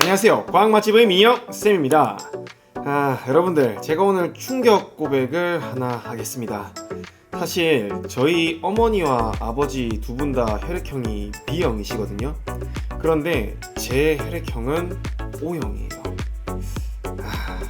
안녕하세요. 과학 맛집의 민혁 쌤입니다. 아, 여러분들, 제가 오늘 충격 고백을 하나 하겠습니다. 사실 저희 어머니와 아버지 두 분 다 혈액형이 B형이시거든요. 그런데 제 혈액형은 O형이에요. 아.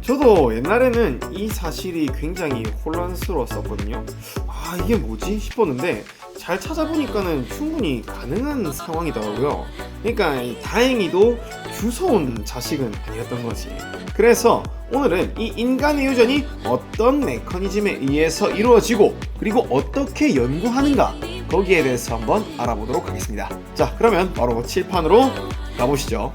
저도 옛날에는 이 사실이 굉장히 혼란스러웠었거든요. 아, 이게 뭐지? 싶었는데 잘 찾아보니까는 충분히 가능한 상황이더라고요. 그러니까 이 다행히도 주워온 자식은 아니었던 거지. 그래서 오늘은 이 인간의 유전이 어떤 메커니즘에 의해서 이루어지고 그리고 어떻게 연구하는가 거기에 대해서 한번 알아보도록 하겠습니다. 자, 그러면 바로 칠판으로 가보시죠.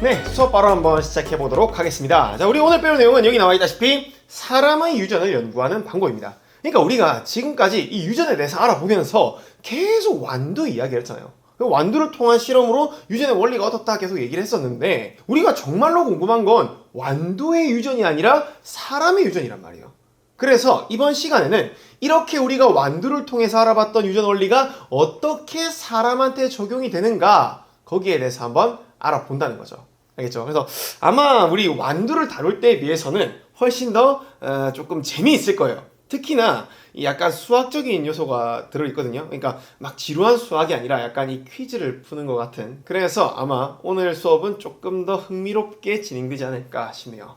네, 수업 바로 한번 시작해 보도록 하겠습니다. 자, 우리 오늘 배울 내용은 여기 나와 있다시피 사람의 유전을 연구하는 방법입니다. 그러니까 우리가 지금까지 이 유전에 대해서 알아보면서 계속 완두 이야기를 했잖아요. 그 완두를 통한 실험으로 유전의 원리가 어떻다 계속 얘기를 했었는데 우리가 정말로 궁금한 건 완두의 유전이 아니라 사람의 유전이란 말이에요. 그래서 이번 시간에는 이렇게 우리가 완두를 통해서 알아봤던 유전 원리가 어떻게 사람한테 적용이 되는가 거기에 대해서 한번 알아본다는 거죠. 알겠죠? 그래서 아마 우리 완두를 다룰 때에 비해서는 훨씬 더 어, 조금 재미있을 거예요. 특히나 이 약간 수학적인 요소가 들어있거든요. 그러니까 막 지루한 수학이 아니라 약간 이 퀴즈를 푸는 것 같은. 그래서 아마 오늘 수업은 조금 더 흥미롭게 진행되지 않을까 싶네요.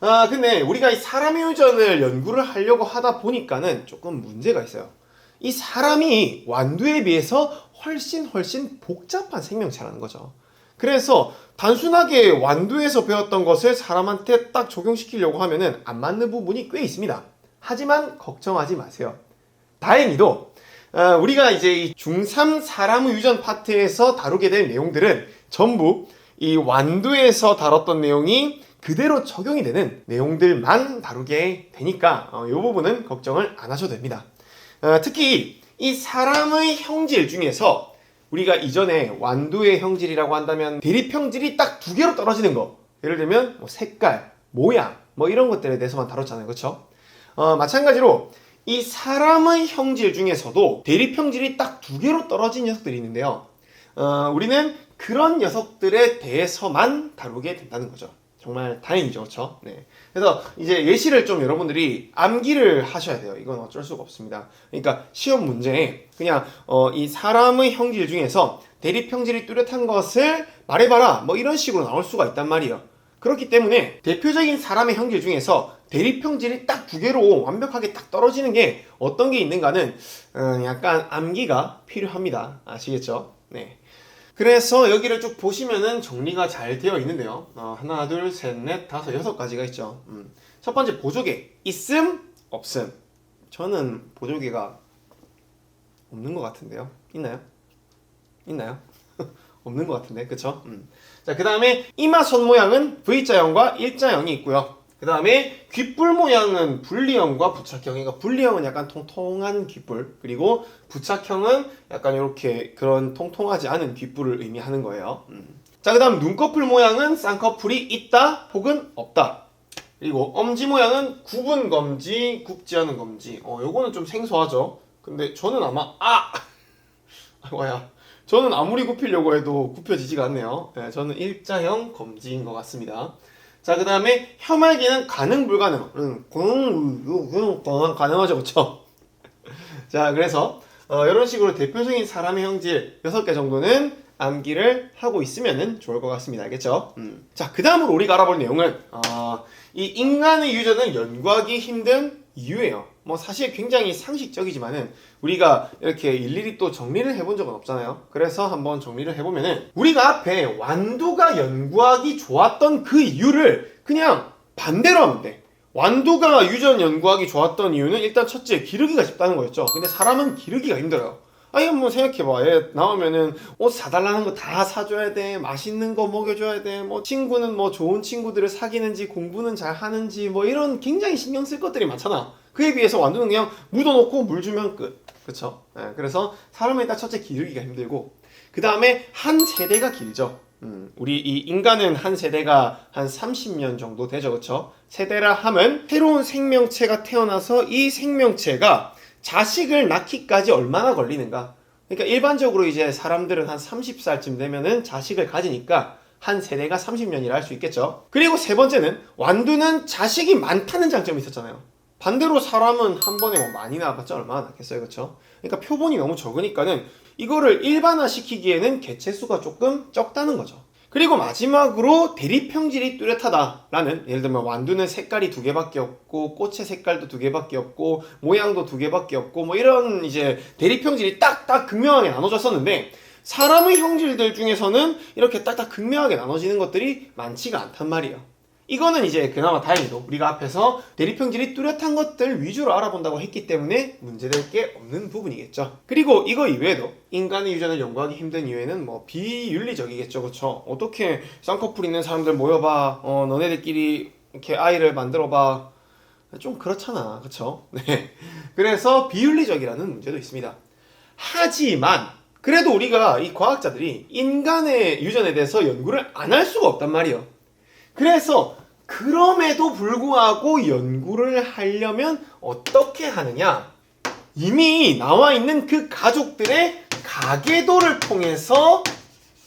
아, 근데 우리가 이 사람의 유전을 연구를 하려고 하다 보니까는 조금 문제가 있어요. 이 사람이 완두에 비해서 훨씬 훨씬 복잡한 생명체라는 거죠. 그래서 단순하게 완두에서 배웠던 것을 사람한테 딱 적용시키려고 하면은 안 맞는 부분이 꽤 있습니다. 하지만 걱정하지 마세요. 다행히도 어, 우리가 이제 이 중3 사람의 유전 파트에서 다루게 될 내용들은 전부 이 완두에서 다뤘던 내용이 그대로 적용이 되는 내용들만 다루게 되니까 어, 이 부분은 걱정을 안 하셔도 됩니다. 어, 특히 이 사람의 형질 중에서 우리가 이전에 완두의 형질이라고 한다면 대립 형질이 딱 두 개로 떨어지는 거 예를 들면 뭐 색깔, 모양 뭐 이런 것들에 대해서만 다뤘잖아요 그렇죠? 어, 마찬가지로 이 사람의 형질 중에서도 대립 형질이 딱 두 개로 떨어진 녀석들이 있는데요 어, 우리는 그런 녀석들에 대해서만 다루게 된다는 거죠 정말 다행이죠 그렇죠? 네. 그래서 이제 예시를 좀 여러분들이 암기를 하셔야 돼요. 이건 어쩔 수가 없습니다. 그러니까 시험 문제에 그냥 어, 이 사람의 형질 중에서 대립 형질이 뚜렷한 것을 말해봐라 뭐 이런 식으로 나올 수가 있단 말이에요. 그렇기 때문에 대표적인 사람의 형질 중에서 대립 형질이 딱 두 개로 완벽하게 딱 떨어지는 게 어떤 게 있는가는 음, 약간 암기가 필요합니다. 아시겠죠? 네. 그래서 여기를 쭉 보시면은 정리가 잘 되어 있는데요. 어, 하나, 둘, 셋, 넷, 다섯, 여섯 가지가 있죠. 음. 첫 번째 보조개 있음, 없음. 저는 보조개가 없는 것 같은데요. 있나요? 있나요? 없는 것 같은데, 그쵸? 음. 자, 그 다음에 이마 손 모양은 V자형과 일자형이 있고요. 그 다음에 귓불 모양은 분리형과 부착형. 그러니까 분리형은 약간 통통한 귓불. 그리고 부착형은 약간 이렇게 그런 통통하지 않은 귓불을 의미하는 거예요. 음. 자, 그 다음 눈꺼풀 모양은 쌍꺼풀이 있다 혹은 없다. 그리고 엄지 모양은 구분 검지, 굽지 않은 검지. 어, 요거는 좀 생소하죠? 근데 저는 아마, 아! 아이고야. 저는 아무리 굽히려고 해도 굽혀지지가 않네요. 네, 저는 일자형 검지인 것 같습니다. 자, 그 다음에 혐알기는 가능 불가능. 음, 음, 가능하죠, 그쵸? 자, 그래서 어, 이런 식으로 대표적인 사람의 형질 6개 정도는 암기를 하고 있으면 좋을 것 같습니다. 알겠죠? 음. 자, 그 다음으로 우리가 알아볼 내용은 어, 이 인간의 유전을 연구하기 힘든 이유예요. 뭐 사실 굉장히 상식적이지만은 우리가 이렇게 일일이 또 정리를 해본 적은 없잖아요. 그래서 한번 정리를 해보면은 우리가 앞에 완두가 연구하기 좋았던 그 이유를 그냥 반대로 하면 돼. 완두가 유전 연구하기 좋았던 이유는 일단 첫째 기르기가 쉽다는 거였죠. 근데 사람은 기르기가 힘들어요. 아니 뭐 생각해봐. 얘 나오면은 옷 사달라는 거 다 사줘야 돼. 맛있는 거 먹여줘야 돼 뭐 친구는 뭐 좋은 친구들을 사귀는지 공부는 잘 하는지 뭐 이런 굉장히 신경 쓸 것들이 많잖아. 그에 비해서 완두는 그냥 묻어놓고 물 주면 끝. 그쵸? 네, 그래서 사람은 일단 첫째 기르기가 힘들고 그 다음에 한 세대가 길죠. 음, 우리 이 인간은 한 세대가 한 30년 정도 되죠. 그쵸? 세대라 하면 새로운 생명체가 태어나서 이 생명체가 자식을 낳기까지 얼마나 걸리는가? 그러니까 일반적으로 이제 사람들은 한 30살쯤 되면은 자식을 가지니까 한 세대가 30년이라 할 수 있겠죠. 그리고 세 번째는 완두는 자식이 많다는 장점이 있었잖아요. 반대로 사람은 한 번에 뭐 많이 낳아봤자 얼마나 낳겠어요, 그렇죠? 그러니까 표본이 너무 적으니까는 이거를 일반화 시키기에는 개체 수가 조금 적다는 거죠. 그리고 마지막으로 대립형질이 뚜렷하다라는 예를 들면 완두는 색깔이 두 개밖에 없고 꽃의 색깔도 두 개밖에 없고 모양도 두 개밖에 없고 뭐 이런 이제 대립형질이 딱딱 극명하게 나눠졌었는데 사람의 형질들 중에서는 이렇게 딱딱 극명하게 나눠지는 것들이 많지가 않단 말이에요. 이거는 이제 그나마 다행히도 우리가 앞에서 대립형질이 뚜렷한 것들 위주로 알아본다고 했기 때문에 문제될 게 없는 부분이겠죠. 그리고 이거 이외에도 인간의 유전을 연구하기 힘든 이유에는 뭐 비윤리적이겠죠, 그렇죠? 어떻게 쌍꺼풀 있는 사람들 모여봐, 어 너네들끼리 이렇게 아이를 만들어봐, 좀 그렇잖아, 그렇죠? 네. 그래서 비윤리적이라는 문제도 있습니다. 하지만 그래도 우리가 이 과학자들이 인간의 유전에 대해서 연구를 안 할 수가 없단 말이에요. 그래서 그럼에도 불구하고 연구를 하려면 어떻게 하느냐? 이미 나와 있는 그 가족들의 가계도를 통해서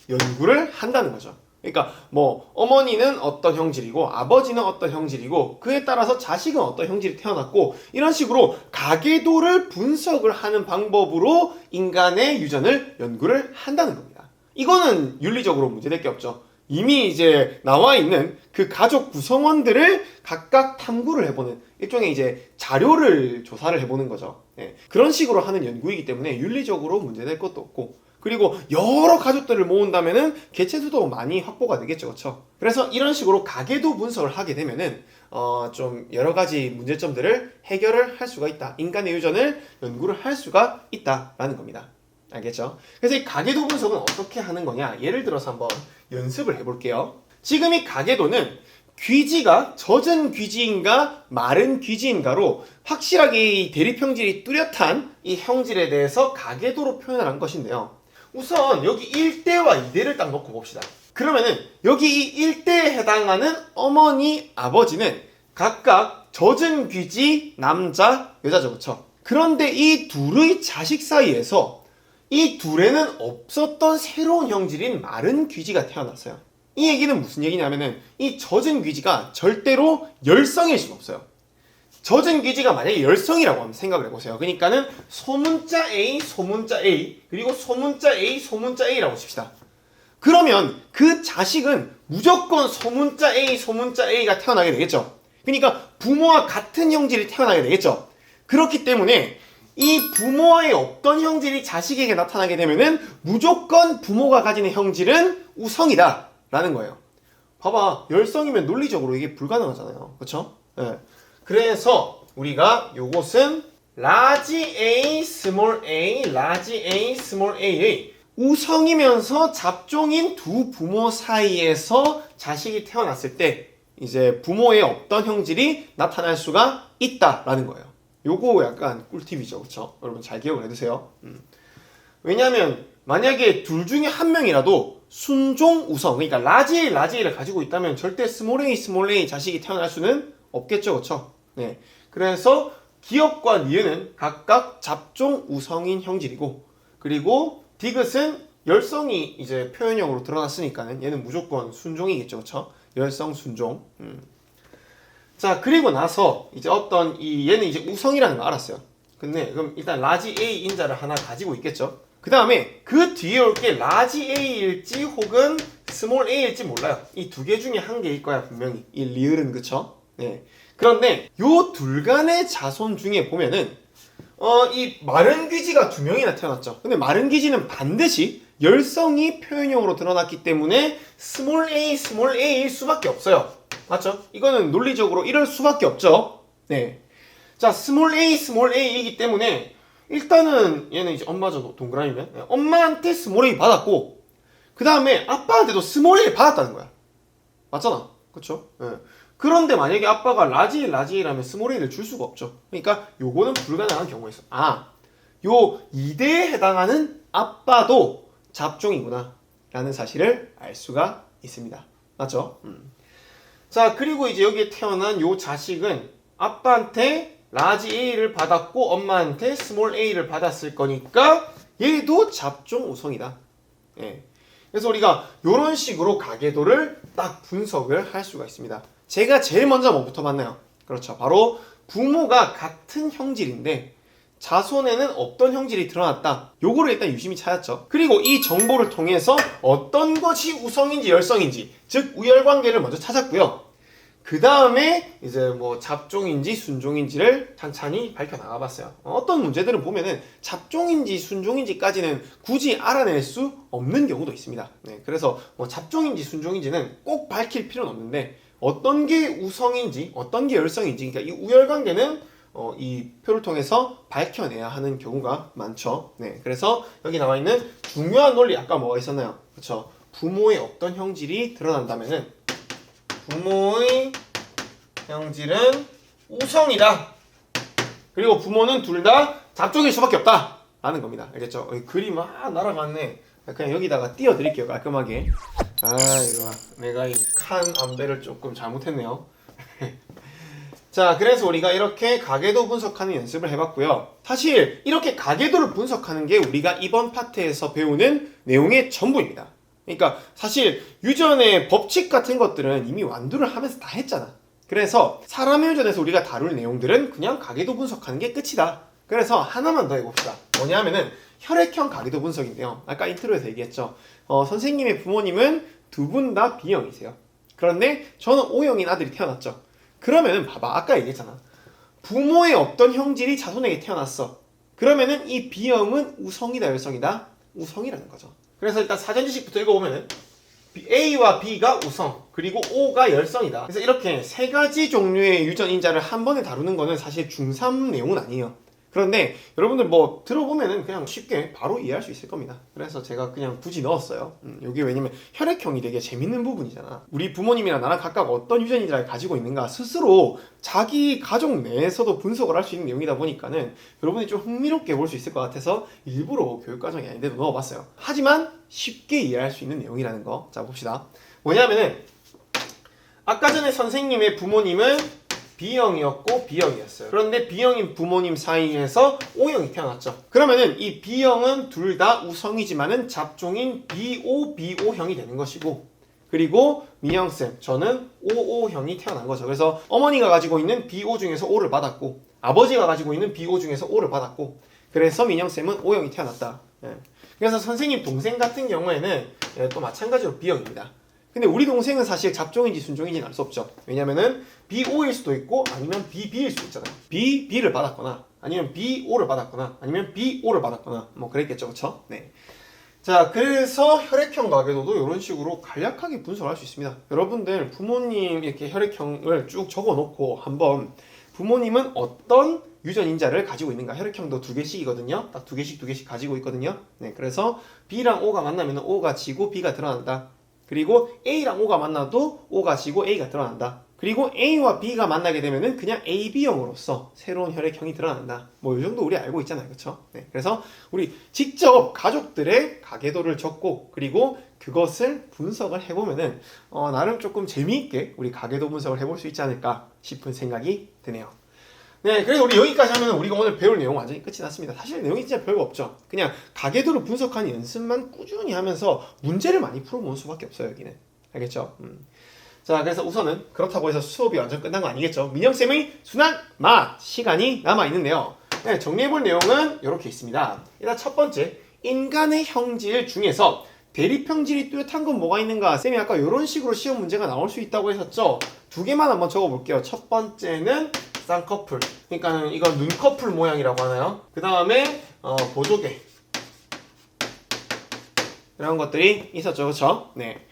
연구를 한다는 거죠. 그러니까 뭐 어머니는 어떤 형질이고 아버지는 어떤 형질이고 그에 따라서 자식은 어떤 형질이 태어났고 이런 식으로 가계도를 분석을 하는 방법으로 인간의 유전을 연구를 한다는 겁니다. 이거는 윤리적으로 문제될 게 없죠. 이미 이제 나와 있는 그 가족 구성원들을 각각 탐구를 해보는 일종의 이제 자료를 조사를 해보는 거죠. 예, 그런 식으로 하는 연구이기 때문에 윤리적으로 문제될 것도 없고 그리고 여러 가족들을 모은다면은 개체수도 많이 확보가 되겠죠, 그렇죠? 그래서 이런 식으로 가계도 분석을 하게 되면은 어, 좀 여러 가지 문제점들을 해결을 할 수가 있다. 인간의 유전을 연구를 할 수가 있다라는 겁니다. 알겠죠? 그래서 이 가계도 분석은 어떻게 하는 거냐? 예를 들어서 한번 연습을 해볼게요. 지금 이 가계도는 귀지가 젖은 귀지인가 마른 귀지인가로 확실하게 이 대립형질이 뚜렷한 이 형질에 대해서 가계도로 표현을 한 것인데요. 우선 여기 1대와 2대를 딱 놓고 봅시다. 그러면은 여기 이 1대에 해당하는 어머니, 아버지는 각각 젖은 귀지 남자, 여자죠. 그쵸? 그런데 이 둘의 자식 사이에서 이 둘에는 없었던 새로운 형질인 마른 귀지가 태어났어요. 이 얘기는 무슨 얘기냐면은 이 젖은 귀지가 절대로 열성일 수는 없어요. 젖은 귀지가 만약에 열성이라고 하면 생각을 해보세요. 그러니까는 소문자 A, 소문자 A, 그리고 소문자 A, 소문자 A라고 칩시다. 그러면 그 자식은 무조건 소문자 A, 소문자 A가 태어나게 되겠죠. 그러니까 부모와 같은 형질이 태어나게 되겠죠. 그렇기 때문에 이 부모의 없던 형질이 자식에게 나타나게 되면은 무조건 부모가 가지는 형질은 우성이다. 라는 거예요. 봐봐. 열성이면 논리적으로 이게 불가능하잖아요. 그쵸? 예. 그래서 우리가 요것은 라지 A, 스몰 a, 라지 A, 스몰 a의 우성이면서 잡종인 두 부모 사이에서 자식이 태어났을 때 이제 부모의 없던 형질이 나타날 수가 있다라는 거예요. 요거 약간 꿀팁이죠. 그쵸? 여러분 잘 기억을 해두세요. 음. 왜냐하면 만약에 둘 중에 한 명이라도 순종 우성 그러니까 라지 A 라지 A를 가지고 있다면 절대 스몰 A 스몰 A 자식이 태어날 수는 없겠죠 그렇죠 네 그래서 기업과 니은은 각각 잡종 우성인 형질이고 그리고 디귿은 열성이 이제 표현형으로 드러났으니까는 얘는 무조건 순종이겠죠 그렇죠 열성 순종 음. 자 그리고 나서 이제 어떤 이 얘는 이제 우성이라는 거 알았어요 근데 그럼 일단 라지 A 인자를 하나 가지고 있겠죠 그 다음에 그 뒤에 올 게 라지 A일지 혹은 스몰 A일지 몰라요. 이 두 개 중에 한 개일 거야 분명히. 이 리을은 그쵸? 네. 그런데 요 둘 간의 자손 중에 보면은 어 이 마른 귀지가 두 명이나 태어났죠. 근데 마른 귀지는 반드시 열성이 표현형으로 드러났기 때문에 스몰 a 스몰 a일 수밖에 없어요. 맞죠? 이거는 논리적으로 이럴 수밖에 없죠. 네. 자, 스몰 a 스몰 a이기 때문에 일단은 얘는 이제 엄마죠 동그라미면 예, 엄마한테 스몰 A 받았고 그 다음에 아빠한테도 스몰 A 받았다는 거야 맞잖아 그쵸? 예. 그런데 만약에 아빠가 라지 라지라면 스몰 A를 줄 수가 없죠 그러니까 요거는 불가능한 경우가 있어 아 요 2대에 해당하는 아빠도 잡종이구나 라는 사실을 알 수가 있습니다 맞죠? 음. 자 그리고 이제 여기에 태어난 요 자식은 아빠한테 라지 A를 받았고 엄마한테 스몰 A를 받았을 거니까 얘도 잡종 우성이다. 예. 그래서 우리가 이런 식으로 가계도를 딱 분석을 할 수가 있습니다. 제가 제일 먼저 뭐부터 봤나요? 그렇죠. 바로 부모가 같은 형질인데 자손에는 어떤 형질이 드러났다. 요거를 일단 유심히 찾았죠. 그리고 이 정보를 통해서 어떤 것이 우성인지 열성인지, 즉 우열 관계를 먼저 찾았고요. 그 다음에 이제 뭐 잡종인지 순종인지를 찬찬히 밝혀 나가봤어요. 어떤 문제들은 보면은 잡종인지 순종인지까지는 굳이 알아낼 수 없는 경우도 있습니다. 네, 그래서 뭐 잡종인지 순종인지는 꼭 밝힐 필요는 없는데 어떤 게 우성인지 어떤 게 열성인지 그러니까 이 우열 관계는 어, 이 표를 통해서 밝혀내야 하는 경우가 많죠. 네, 그래서 여기 나와 있는 중요한 논리 아까 뭐가 있었나요? 그렇죠. 부모의 어떤 형질이 드러난다면은 부모의 형질은 우성이다. 그리고 부모는 둘 다 잡종일 수밖에 없다. 라는 겁니다. 알겠죠? 어, 글이 막 날아갔네. 그냥 여기다가 띄워드릴게요. 깔끔하게. 아, 이거 내가 이 칸 안배를 조금 잘못했네요. 자, 그래서 우리가 이렇게 가계도 분석하는 연습을 해봤고요. 사실 이렇게 가계도를 분석하는 게 우리가 이번 파트에서 배우는 내용의 전부입니다. 그러니까 사실 유전의 법칙 같은 것들은 이미 완두를 하면서 다 했잖아. 그래서 사람의 유전에서 우리가 다룰 내용들은 그냥 가계도 분석하는 게 끝이다. 그래서 하나만 더 해봅시다. 뭐냐면은 혈액형 가계도 분석인데요. 아까 인트로에서 얘기했죠. 어, 선생님의 부모님은 두 분 다 B형이세요. 그런데 저는 O형인 아들이 태어났죠. 그러면은 봐봐. 아까 얘기했잖아. 부모의 어떤 형질이 자손에게 태어났어. 그러면은 이 B형은 우성이다, 열성이다? 우성이라는 거죠. 그래서 일단 사전 지식부터 읽어보면은 A와 B가 우성, 그리고 O가 열성이다. 그래서 이렇게 세 가지 종류의 유전 인자를 한 번에 다루는 거는 사실 중3 내용은 아니에요. 그런데 여러분들 뭐 들어보면은 그냥 쉽게 바로 이해할 수 있을 겁니다. 그래서 제가 그냥 굳이 넣었어요. 음, 여기 왜냐면 혈액형이 되게 재밌는 부분이잖아. 우리 부모님이랑 나랑 각각 어떤 유전인자를 가지고 있는가 스스로 자기 가족 내에서도 분석을 할 수 있는 내용이다 보니까는 여러분이 좀 흥미롭게 볼 수 있을 것 같아서 일부러 교육과정이 아닌데도 넣어봤어요. 하지만 쉽게 이해할 수 있는 내용이라는 거. 자 봅시다. 뭐냐면은 아까 전에 선생님의 부모님은 B형이었고 B형이었어요. 그런데 B형인 부모님 사이에서 O형이 태어났죠. 그러면은 이 B형은 둘 다 우성이지만은 잡종인 BO, BO형이 되는 것이고 그리고 민영쌤, 저는 OO형이 태어난 거죠. 그래서 어머니가 가지고 있는 BO 중에서 O를 받았고 아버지가 가지고 있는 BO 중에서 O를 받았고 그래서 민영쌤은 O형이 태어났다. 예. 그래서 선생님 동생 같은 경우에는 예, 또 마찬가지로 B형입니다. 근데 우리 동생은 사실 잡종인지 순종인지는 알 수 없죠. 왜냐면은 BO일 수도 있고 아니면 BB일 수도 있잖아요. B, B를 받았거나 아니면 BO를 받았거나 아니면 BO를 받았거나 뭐 그랬겠죠. 그쵸? 네. 자, 그래서 혈액형 가계도도 이런 식으로 간략하게 분석할 수 있습니다. 여러분들 부모님 이렇게 혈액형을 쭉 적어 놓고 한번 부모님은 어떤 유전 인자를 가지고 있는가 혈액형도 두 개씩이거든요. 딱 두 개씩 두 개씩 가지고 있거든요. 네, 그래서 B랑 O가 만나면 O가 지고 B가 드러난다. 그리고 A랑 O가 만나도 O가 지고 A가 드러난다. 그리고 A와 B가 만나게 되면은 그냥 AB형으로서 새로운 혈액형이 드러난다. 뭐 이 정도 우리 알고 있잖아요. 그렇죠? 네. 그래서 우리 직접 가족들의 가계도를 적고 그리고 그것을 분석을 해 보면은 어, 나름 조금 재미있게 우리 가계도 분석을 해볼 수 있지 않을까 싶은 생각이 드네요. 네, 그래서 우리 여기까지 하면 우리가 오늘 배울 내용 완전히 끝이 났습니다. 사실 내용이 진짜 별거 없죠. 그냥 가계도를 분석하는 연습만 꾸준히 하면서 문제를 많이 풀어보는 수밖에 없어요, 여기는. 알겠죠? 음. 자, 그래서 우선은 그렇다고 해서 수업이 완전 끝난 거 아니겠죠? 민영쌤의 순환 맛 시간이 남아있는데요. 네, 정리해볼 내용은 이렇게 있습니다. 일단 첫 번째, 인간의 형질 중에서 대립형질이 뚜렷한 건 뭐가 있는가? 쌤이 아까 이런 식으로 시험 문제가 나올 수 있다고 했었죠? 두 개만 한번 적어볼게요. 첫 번째는 쌍꺼풀. 그러니까는 이건 눈꺼풀 모양이라고 하나요? 그 다음에 어, 보조개. 이런 것들이 있었죠, 그렇죠? 네.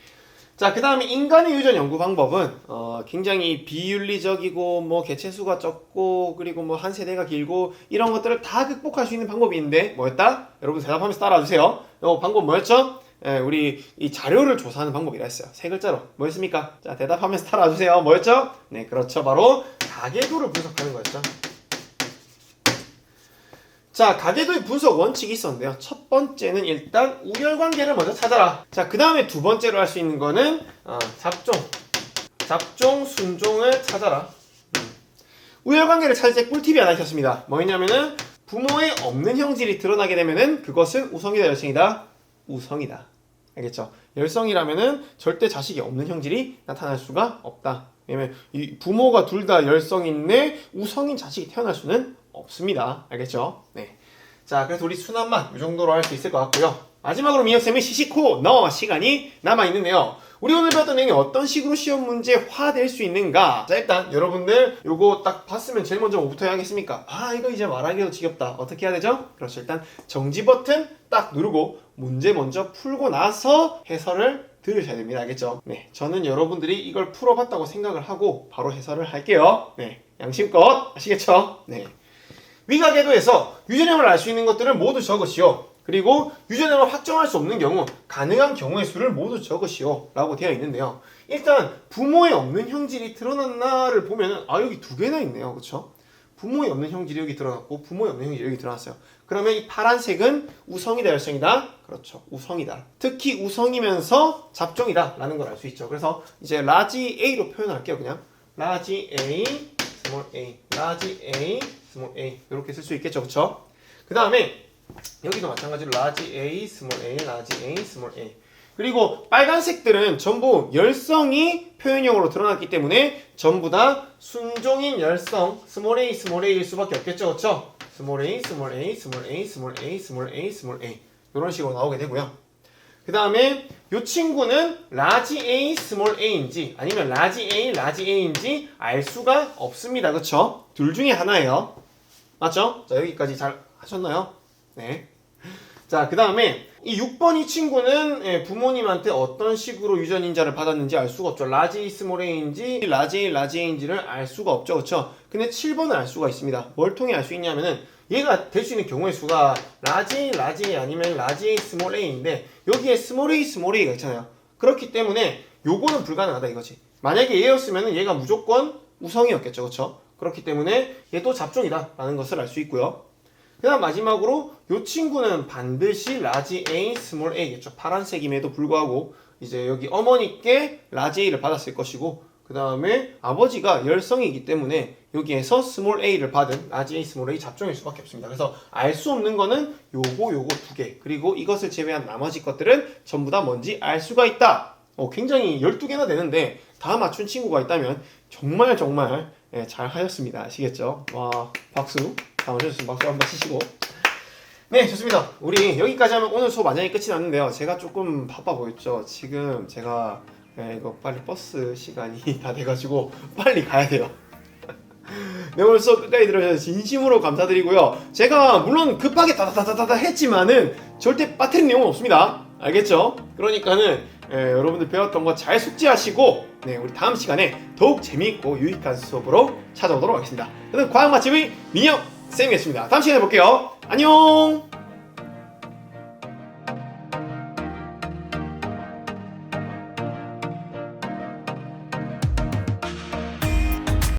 자, 그 다음에 인간의 유전 연구 방법은 어, 굉장히 비윤리적이고 뭐 개체수가 적고 그리고 뭐 한 세대가 길고 이런 것들을 다 극복할 수 있는 방법이 있는데 뭐였다? 여러분 대답하면서 따라와주세요. 이 방법 뭐였죠? 예, 우리 이 자료를 조사하는 방법이라 했어요. 세 글자로 뭐였습니까? 자, 대답하면서 따라와주세요. 뭐였죠? 네, 그렇죠. 바로 가계도를 분석하는 거였죠. 자, 가계도의 분석 원칙이 있었는데요. 첫 번째는 일단 우열관계를 먼저 찾아라. 자, 그 다음에 두 번째로 할 수 있는 거는 어, 잡종. 잡종, 순종을 찾아라. 음. 우열관계를 찾을 때 꿀팁이 하나 있었습니다. 뭐였냐면은 부모의 없는 형질이 드러나게 되면은 그것은 우성이다 열성이다 우성이다. 알겠죠? 열성이라면은 절대 자식이 없는 형질이 나타날 수가 없다. 왜냐면 이 부모가 둘 다 열성인데 우성인 자식이 태어날 수는 없습니다. 알겠죠? 네. 자, 그래서 우리 순환만 이 정도로 할 수 있을 것 같고요. 마지막으로 미역쌤이 시시코 너 시간이 남아 있는데요. 우리 오늘 배웠던 내용이 어떤 식으로 시험 문제 화될 수 있는가? 자, 일단 여러분들 요거 딱 봤으면 제일 먼저 뭐부터 해야겠습니까? 아, 이거 이제 말하기도 지겹다. 어떻게 해야 되죠? 그렇죠. 일단 정지 버튼 딱 누르고 문제 먼저 풀고 나서 해설을 들으셔야 됩니다. 알겠죠? 네. 저는 여러분들이 이걸 풀어봤다고 생각을 하고 바로 해설을 할게요. 네. 양심껏 아시겠죠? 네. 위가계도에서 유전형을 알 수 있는 것들을 모두 적으시오. 그리고 유전형을 확정할 수 없는 경우 가능한 경우의 수를 모두 적으시오. 라고 되어 있는데요. 일단 부모의 없는 형질이 드러났나를 보면은 아 여기 두 개나 있네요. 그렇죠? 부모의 없는 여기 드러났고 부모의 없는 여기 드러났어요. 그러면 이 파란색은 우성이다 열성이다? 그렇죠. 우성이다. 특히 우성이면서 잡종이다 라는 걸 알 수 있죠. 그래서 이제 라지 A로 표현할게요. 그냥 라지 A, 스몰 a, 라지 A, 스몰 a 이렇게 쓸 수 있겠죠. 그렇죠? 그 다음에 여기도 마찬가지로 라지 A, 스몰 a, 라지 A, 스몰 a 그리고 빨간색들은 전부 열성이 표현형으로 드러났기 때문에 전부 다 순종인 열성 스몰 a, 스몰 a일 수밖에 없겠죠. 그렇죠? 스몰 a, 스몰 a, 스몰 a, 스몰 a, 스몰 a, 스몰 a 이런 식으로 나오게 되고요. 그 다음에 이 친구는 라지 A, 스몰 a인지 아니면 라지 A, 라지 a인지 알 수가 없습니다. 그렇죠? 둘 중에 하나예요. 맞죠? 자 여기까지 잘 하셨나요? 네. 자, 그 다음에 이 6번 이 친구는 예, 부모님한테 어떤 식으로 유전 인자를 받았는지 알 수가 없죠. 라지 스몰레인지 라지 라지인지를 알 수가 없죠. 그렇죠? 근데 7번은 알 수가 있습니다. 뭘 통해 알 수 있냐면은 얘가 될 수 있는 경우의 수가 라지 라지 아니면 라지 스몰레인인데 여기에 스몰레이 스몰레이가 있잖아요. 그렇기 때문에 요거는 불가능하다 이거지. 만약에 얘였으면은 얘가 무조건 우성이었겠죠. 그렇죠? 그렇기 때문에 얘도 잡종이다라는 것을 알 수 있고요. 그 다음 마지막으로 이 친구는 반드시 라지 A, 스몰 A겠죠. 파란색임에도 불구하고 이제 여기 어머니께 라지 A를 받았을 것이고 그 다음에 아버지가 열성이기 때문에 여기에서 스몰 A를 받은 라지 A, 스몰 A 잡종일 수밖에 없습니다. 그래서 알 수 없는 거는 요거 요거 두 개. 그리고 이것을 제외한 나머지 것들은 전부 다 뭔지 알 수가 있다. 어, 굉장히 12개나 되는데 다 맞춘 친구가 있다면 정말 정말 예, 잘 하셨습니다. 아시겠죠? 와 박수. 다 맞춰주신 박수 한번 치시고 네 좋습니다. 우리 여기까지 하면 오늘 수업 완전히 끝이 났는데요. 제가 조금 바빠 보였죠. 지금 제가 예, 이거 빨리 버스 시간이 다 돼가지고 빨리 가야 돼요. 네 오늘 수업 끝까지 들어주셔서 진심으로 감사드리고요. 제가 물론 급하게 다다다다다 했지만은 절대 빠뜨린 내용은 없습니다. 알겠죠? 그러니까는 예, 여러분들 배웠던 거 잘 숙지하시고 네 우리 다음 시간에 더욱 재미있고 유익한 수업으로 찾아오도록 하겠습니다. 저는 과학 맛집의 민혁 쌤이었습니다. 다음 시간에 볼게요. 안녕.